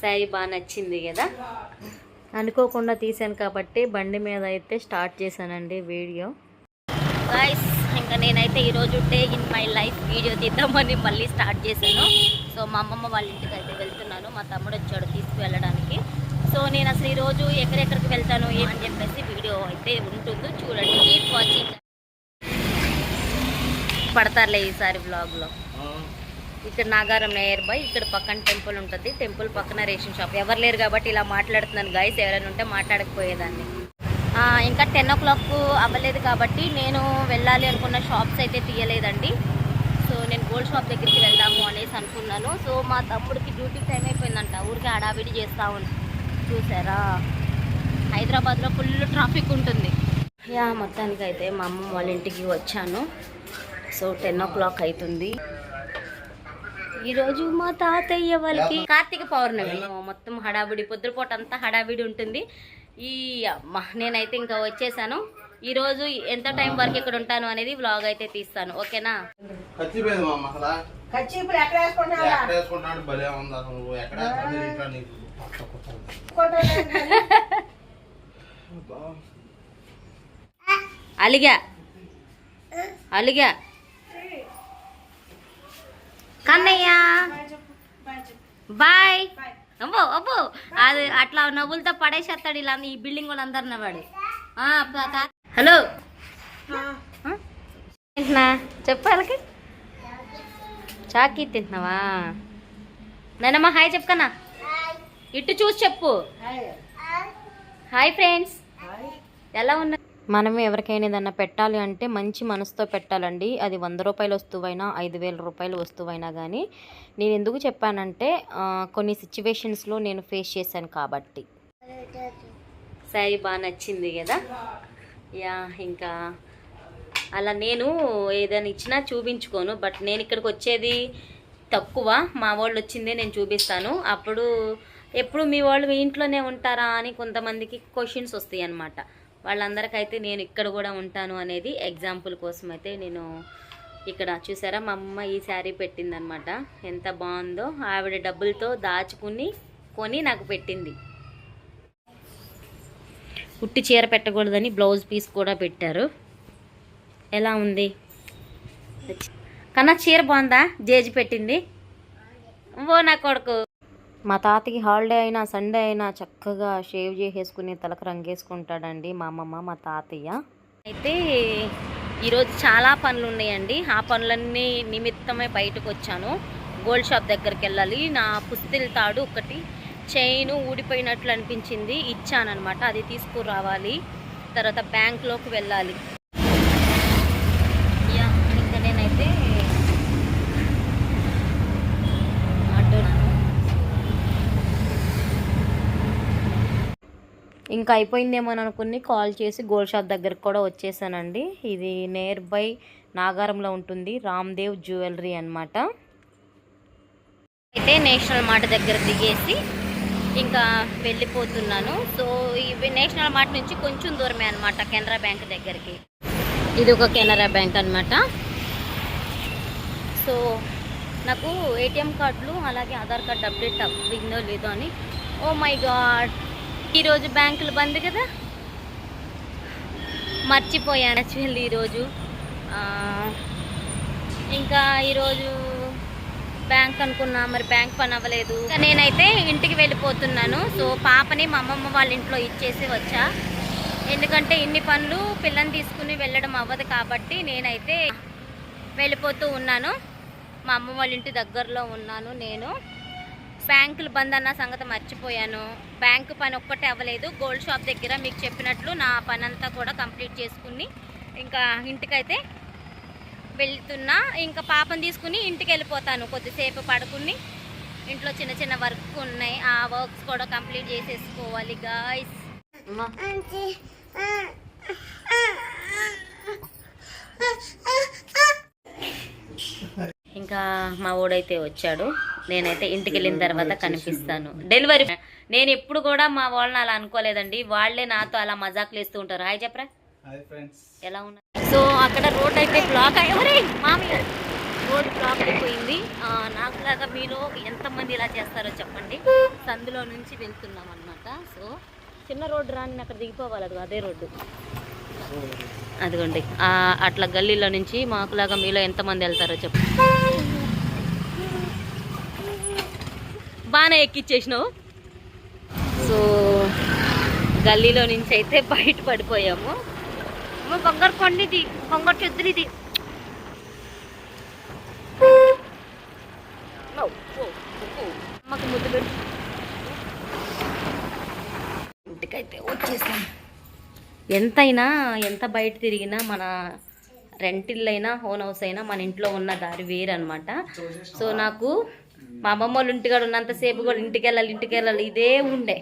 శారీ బాగా నచ్చింది కదా? అనుకోకుండా తీసాను కాబట్టి బండి మీద అయితే స్టార్ట్ చేశానండి వీడియో. గాయస్ ఇంకా నేనైతే ఈరోజు day in my life video తీద్దామని మళ్ళీ స్టార్ట్ చేశాను. సో మా అమ్మమ్మ వాళ్ళ ఇంటికి అయితే వెళ్తున్నాను. మా తమ్ముడు వచ్చాడు తీసుకువెళ్ళడానికి. సో నేను అసలు ఈరోజు ఎక్కడెక్కడికి వెళ్తాను ఏమని చెప్పేసి వీడియో అయితే ఉంటుంది. చూడండి కీప్ వాచింగ్ పడతారులే ఈసారి వ్లాగ్లో ఇక్కడ నాగారం నేయర్ బై ఇక్కడ పక్కన టెంపుల్ ఉంటుంది. టెంపుల్ పక్కన రేషన్ షాప్ ఎవరు లేరు కాబట్టి ఇలా మాట్లాడుతున్నాను. గాయస్ ఎవరైనా ఉంటే మాట్లాడకపోయేదాన్ని. ఇంకా టెన్ ఓ క్లాక్ అవ్వలేదు కాబట్టి నేను వెళ్ళాలి అనుకున్న షాప్స్ అయితే తీయలేదండి. సో నేను గోల్డ్ షాప్ దగ్గరికి వెళ్దాము అనేసి అనుకున్నాను. సో మా తమ్ముడికి డ్యూటీ టైం అయిపోయిందంట. ఊరికి హడావిడి చేస్తా ఉంది చూసారా? హైదరాబాద్లో ఫుల్ ట్రాఫిక్ ఉంటుంది. యా మొత్తానికి అయితే మా అమ్మ వాళ్ళ ఇంటికి వచ్చాను. సో టెన్ ఓ క్లాక్ అవుతుంది. ఈరోజు మా తాతయ్య వాళ్ళకి కార్తీక పౌర్ణమి. మొత్తం హడావిడి పొద్దుపూట అంతా హడావిడి ఉంటుంది. ఈ అమ్మ నేనైతే ఇంకా వచ్చేసాను. ఈరోజు ఎంత టైం వరకు ఇక్కడ ఉంటాను అనేది వ్లాగ్ అయితే తీస్తాను. ఓకేనా. అలిగా. అలిగా. కన్నయ్య. బాయ్. అబ్బో అబ్బో. అది అట్లా నవ్వులతో పడేసేస్తాడు ఇలా ఈ బిల్డింగ్ వాళ్ళందరు నవ్వాడు హలో? తింటున్నా చెప్పు వాళ్ళకి. చాకీ తింటున్నావా? నానమ్మ హాయ్ చెప్పుకన్నా. ఇటు చూసి చెప్పు. హాయ్. ఫ్రెండ్స్. ఎలా ఉన్నా మనం ఎవరికైనా ఏదన్నా పెట్టాలి అంటే మంచి మనసుతో పెట్టాలండి. అది వంద రూపాయల వస్తువైనా ఐదు వేల రూపాయల వస్తువైనా కానీ నేను ఎందుకు చెప్పానంటే కొన్ని సిచ్యువేషన్స్లో నేను ఫేస్ చేశాను కాబట్టి. సరే బాగా నచ్చింది కదా? యా ఇంకా అలా నేను ఏదైనా ఇచ్చినా చూపించుకోను. బట్ నేను ఇక్కడికి వచ్చేది తక్కువ. మా వాళ్ళు వచ్చిందే నేను చూపిస్తాను. అప్పుడు ఎప్పుడు మీ వాళ్ళు మీ ఇంట్లోనే ఉంటారా అని కొంతమందికి క్వశ్చన్స్ వస్తాయి అన్నమాట వాళ్ళందరికైతే నేను ఇక్కడ కూడా ఉంటాను అనేది ఎగ్జాంపుల్ కోసం అయితే నేను ఇక్కడ చూసారా? మా అమ్మ ఈ శారీ పెట్టిందనమాట ఎంత బాగుందో. ఆవిడ డబ్బులతో దాచుకుని కొని నాకు పెట్టింది. కుట్టి చీర పెట్టకూడదని బ్లౌజ్ పీస్ కూడా పెట్టారు. ఎలా ఉంది? కన్నా చీర బాగుందా? జేజి పెట్టింది. ఓ నా కొడుకు. మా తాతకి హాలిడే అయినా సండే అయినా చక్కగా షేవ్ చేసేసుకుని తలకు రంగేసుకుంటాడండి మా అమ్మమ్మ మా తాతయ్య. అయితే ఈరోజు చాలా పనులు ఉన్నాయండి ఆ పనులన్నీ నిమిత్తమే బయటకు వచ్చాను గోల్డ్ షాప్ దగ్గరికి వెళ్ళాలి నా పుస్తిల్ తాడు ఒకటి చైన్ ఊడిపోయినట్లు అనిపించింది. ఇచ్చానమాట అది తీసుకురావాలి. తర్వాత బ్యాంక్లోకి వెళ్ళాలి యా, ఇంకా నేనైతే ఆటోనాను ఇంకా అయిపోయిందేమో అని అనుకుని కాల్ చేసి గోల్డ్ షాప్ దగ్గరకు కూడా వచ్చేసానండి. ఇది నియర్ బై నాగారంలో ఉంటుంది. రామ్దేవ్ జ్యువెలరీ అనమాట అయితే నేషనల్ మార్ట్ దగ్గర దిగేసి ఇంకా వెళ్ళిపోతున్నాను. సో ఇవి నేషనల్ మార్ట్ నుంచి కొంచెం దూరమే అనమాట కెనరా బ్యాంక్ దగ్గరికి. ఇది ఒక కెనరా బ్యాంక్ అన్నమాట. సో నాకు ఏటీఎం కార్డులు అలాగే ఆధార్ కార్డు అప్డేట్ అయిందో లేదో అని ఓ మై గాడ్ ఈరోజు బ్యాంకులు బంద్ కదా? మర్చిపోయాను యాక్చువల్లీ ఈరోజు. ఇంకా ఈరోజు బ్యాంక్ అనుకున్నా మరి బ్యాంక్ పని అవ్వలేదు. నేనైతే ఇంటికి వెళ్ళిపోతున్నాను. సో పాపని మా అమ్మమ్మ వాళ్ళ ఇంట్లో ఇచ్చేసి వచ్చా. ఎందుకంటే ఇన్ని పనులు పిల్లని తీసుకుని వెళ్ళడం అవ్వదు కాబట్టి నేనైతే వెళ్ళిపోతూ ఉన్నాను. మా అమ్మ వాళ్ళ ఇంటి దగ్గరలో ఉన్నాను నేను. బ్యాంకులు బంద్ అన్న సంగతి మర్చిపోయాను. బ్యాంకు పని ఒక్కటే అవ్వలేదు. గోల్డ్ షాప్ దగ్గర మీకు చెప్పినట్లు నా పని అంతా కూడా కంప్లీట్ చేసుకుని ఇంకా ఇంటికైతే వెళ్తున్నా. ఇంకా పాపని తీసుకుని ఇంటికి వెళ్ళిపోతాను కొద్దిసేపు పడుకుని. ఇంట్లో చిన్న చిన్న వర్క్ ఉన్నాయి. ఆ వర్క్స్ కూడా కంప్లీట్ చేసేసుకోవాలి గాయస్ ఇంకా మా ఊడైతే వచ్చాడు. నేనైతే ఇంటికి వెళ్ళిన తర్వాత కనిపిస్తాను. డెలివరీ నేను ఎప్పుడు కూడా మా వాళ్ళని అలా అనుకోలేదండి. వాళ్ళే నాతో అలా మజాకులు వేస్తూ ఉంటారు. హాయ్ చెప్పరా? ఎలా ఉన్నారు సో అక్కడ రోడ్ అయితే బ్లాక్ అయ్యి మామయ్య! రోడ్ బ్లాక్ అయిపోయింది. నాకులాగా మీలో ఎంతమంది ఇలా చేస్తారో చెప్పండి. సందులో నుంచి వెళ్తున్నాం అనమాట సో చిన్న రోడ్డు రాని అక్కడ దిగిపోవాలి. అది అదే రోడ్డు. అదిగోండి. అట్లా గల్లీలో నుంచి మాకులాగా మీలో ఎంతమంది వెళ్తారో చెప్పు బాగానే ఎక్కిచ్చేసినావు? సో గల్లీలో నుంచి అయితే బయట పడిపోయాము. అమ్మ కొండిది బంగారు చెద్దునిది. అమ్మకు ముద్దు పెట్టు ఇంటికైతే వచ్చేసాం. ఎంతైనా ఎంత బయట తిరిగినా మన రెంటిల్లైనా అయినా హోన్ హౌస్ అయినా మన ఇంట్లో ఉన్న దారి వేరు అనమాట సో నాకు మా అమ్మమ్మ వాళ్ళు ఇంటికాడ ఉన్నంతసేపు కూడా ఇంటికి వెళ్ళాలి ఇంటికి వెళ్ళాలి ఇదే ఉండే.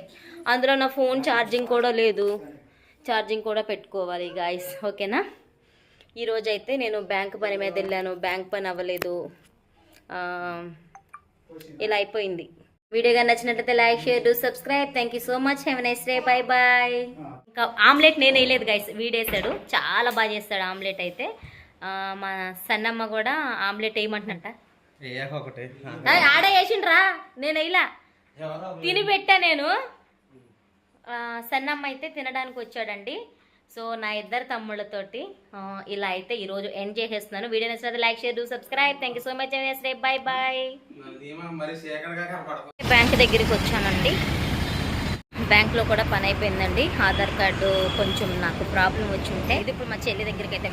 అందులో నా ఫోన్ ఛార్జింగ్ కూడా లేదు. ఛార్జింగ్ కూడా పెట్టుకోవాలి గాయస్ ఓకేనా? ఈరోజు అయితే నేను బ్యాంక్ పని మీద వెళ్ళాను బ్యాంక్ పని అవ్వలేదు. ఇలా అయిపోయింది. వీడియో కానీ నచ్చినట్లయితే like share subscribe thank you so much have nice day bye bye ఇంకా ఆమ్లెట్ నేను వేయలేదు గైస్ వీడేసాడు చాలా బాగా చేస్తాడు ఆమ్లెట్ అయితే. మా సన్నమ్మ కూడా ఆమ్లెట్ వేయమంటున్నట్ట ఒకటి. ఆడే వేసిండ్రా నేను వేయలా. తిని పెట్టా నేను. సన్నమ్మ అయితే తినడానికి వచ్చాడండి. సో నా ఇద్దరు తమ్ముళ్ళతోటి ఇలా అయితే ఈరోజు ఎండ్ చేసేస్తున్నాను. వీడియో నచ్చినట్లయితే like share subscribe. Thank you so much bye bye కనపడదు. బ్యాంక్ దగ్గరికి వచ్చానండి. బ్యాంక్లో కూడా పని అయిపోయిందండి. ఆధార్ కార్డు కొంచెం నాకు ప్రాబ్లం వచ్చి ఉంటే ఇది ఇప్పుడు మా చెల్లి దగ్గరికి అయితే